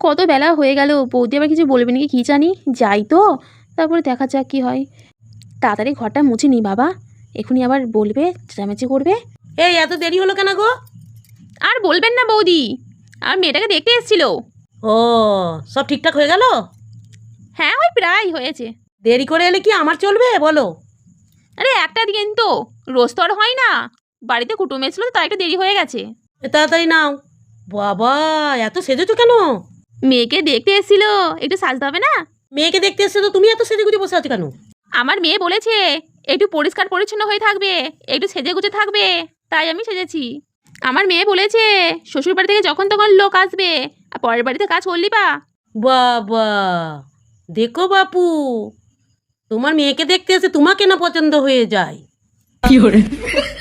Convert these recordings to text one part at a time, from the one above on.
কত বেলা হয়ে গেল বৌদি আবার কিছু বলবে নাকি কী জানি? যাই তো তারপরে দেখা যাক কী হয়। তাড়াতাড়ি ঘরটা মুছে নি বাবা। এখনই আবার বলবে চেঁচামেচি করবে। এই এত দেরি হলো কেন গো? আর বলবেন না বৌদি। আর মেয়েটাকে দেখতে এসেছিল। ও সব ঠিকঠাক হয়ে গেল? হ্যাঁ ওই প্রায় হয়েছে। দেরি করে এলে কি আমার চলবে বলো? আরে একটা দিন তো। রোজ তো আর হয় না। বাড়িতে কুটুম এসেছিল তাই একটু দেরি হয়ে গেছে। এ তাড়াতাড়ি নাও। বাবা এত সেজেছো কেন? মেয়েকে দেখতে এসেছিল। একটু সাজতে হবে না? মেয়েকে দেখতে এসছে তো তুমি এত সেজে গুজে বসে আছো কেন? আমার মেয়ে বলেছে একটু পরিষ্কার পরিচ্ছন্ন হয়ে থাকবে একটু সেজে গুজে থাকবে তাই আমি সেজেছি। আমার মেয়ে বলেছে শ্বশুর বাড়ি থেকে যখন তখন লোক আসবে আর পরের বাড়িতে কাজ করলি বা? বাবা দেখো বাপু তোমার মেয়েকে দেখতে এসে তোমাকে না পছন্দ হয়ে যায়?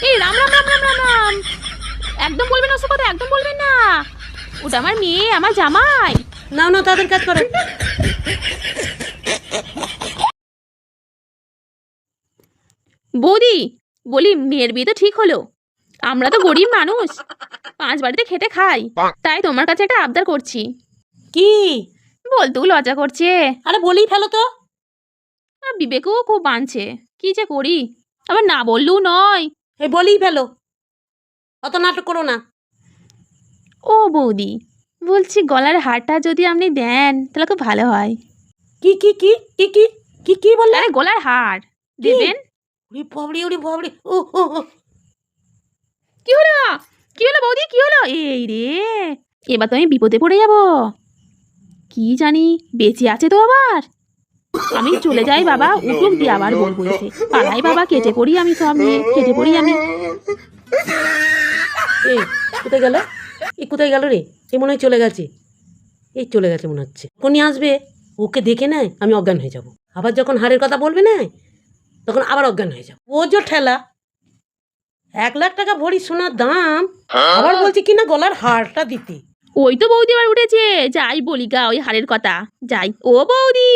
এই রাম রাম রাম রাম রাম রাম। একদম বলবেন না ওসব কথা একদম বলবেন না। ওটা আমার মেয়ে আমার জামাই। নাও না তাদের কাজ করো। বৌদি বলি মেয়ের বিয়ে তো ঠিক হলো। আমরা তো গরিব মানুষ পাঁচ বাড়িতে খেটে খাই তাই তোমার কাছে একটা আবদার করছি। কি? বলতেও লজ্জা করছে। আরে বলেই ফেলো তো। বিবেকও খুব বাঁধছে কি যে করি? আবার না বললেও নয়। এই বলেই ফেলো। অত নাটক করো না। ও বৌদি বলছি গলার হারটা যদি আপনি দেন তাহলে খুব ভালো হয়। কি কি কি কি কি কি কি বললে? আরে গলার হার। দেবেন? উড়ি বাবড়ি উড়ি বাবড়ি ও ও। কি হলো? কি হলো বৌদি? কি হলো? এই রে এবার তো আমি বিপদে পড়ে যাব। কি জানি বেঁচে আছে তো আবার। আমি চলে যাই বাবা উঠুক দিয়ে আবার বলব এসে। পাড়াই বাবা কেটে পড়ি আমি সব নিয়ে কেটে পড়ি আমি। এই কোথায় গেল? এই কোথায় গেল রে? এ মনে হয় চলে গেছে। এই চলে গেছে মনে হচ্ছে। কোনি আসবে, ওকে দেখে নেয়, আমি অজ্ঞান হয়ে যাব। আবার যখন হারের কথা বলবে না, তখন আবার অজ্ঞান হয়ে যাব। ও যে ঠেলা, এক লাখ টাকা ভরি সোনার দাম, আবার বলছে কি না গলার হারটা দিতে। ওই তো বৌদি এবার উঠেছে। যাই বলি গা ওই হারের কথা। যাই। ও বৌদি!